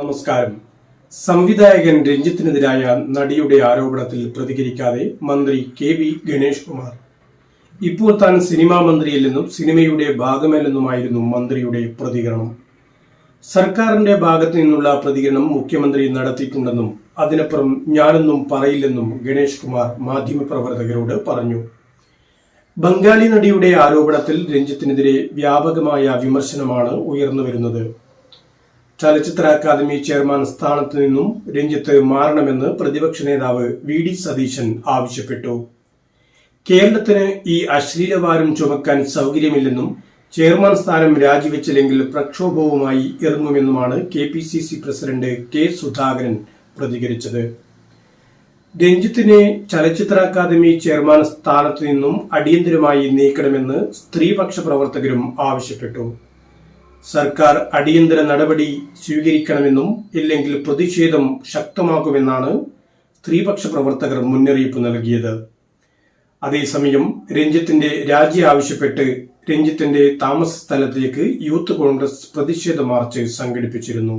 നമസ്കാരം. സംവിധായകൻ രഞ്ജിത്തിനെതിരായ നടിയുടെ ആരോപണത്തിൽ പ്രതികരിക്കാതെ മന്ത്രി കെ വി ഗണേഷ് കുമാർ. ഇപ്പോൾ താൻ സിനിമാ മന്ത്രിയല്ലെന്നും സിനിമയുടെ ഭാഗമല്ലെന്നുമായിരുന്നു മന്ത്രിയുടെ പ്രതികരണം. സർക്കാരിന്റെ ഭാഗത്തു നിന്നുള്ള പ്രതികരണം മുഖ്യമന്ത്രി നടത്തിയിട്ടുണ്ടെന്നും അതിനപ്പുറം ഞാനൊന്നും പറയില്ലെന്നും ഗണേഷ് കുമാർ മാധ്യമപ്രവർത്തകരോട് പറഞ്ഞു. ബംഗാളി നടിയുടെ ആരോപണത്തിൽ രഞ്ജിത്തിനെതിരെ വ്യാപകമായ വിമർശനമാണ് ഉയർന്നുവരുന്നത്. ചലച്ചിത്ര അക്കാദമി ചെയർമാൻ സ്ഥാനത്ത് നിന്നും രഞ്ജിത്ത് മാറണമെന്ന് പ്രതിപക്ഷ നേതാവ് വി ഡി സതീശൻ ആവശ്യപ്പെട്ടു. കേരളത്തിന് ഈ അശ്ലീലഭാരം ചുമക്കാൻ സൗകര്യമില്ലെന്നും ചെയർമാൻ സ്ഥാനം രാജിവെച്ചില്ലെങ്കിൽ പ്രക്ഷോഭവുമായി ഇറങ്ങുമെന്നുമാണ് K P C C president K Sudhakaran പ്രതികരിച്ചത്. രഞ്ജിത്തിനെ ചലച്ചിത്ര അക്കാദമി ചെയർമാൻ സ്ഥാനത്ത് നിന്നും അടിയന്തരമായി നീക്കണമെന്ന് സ്ത്രീപക്ഷ പ്രവർത്തകരും ആവശ്യപ്പെട്ടു. സർക്കാർ അടിയന്തര നടപടി സ്വീകരിക്കണമെന്നും ഇല്ലെങ്കിൽ പ്രതിഷേധം ശക്തമാകുമെന്നാണ് സ്ത്രീപക്ഷ പ്രവർത്തകർ മുന്നറിയിപ്പ് നൽകിയത്. അതേസമയം രഞ്ജിത്തിന്റെ രാജി ആവശ്യപ്പെട്ട് രഞ്ജിത്തിന്റെ താമസ സ്ഥലത്തേക്ക് യൂത്ത് കോൺഗ്രസ് പ്രതിഷേധ മാർച്ച് സംഘടിപ്പിച്ചിരുന്നു.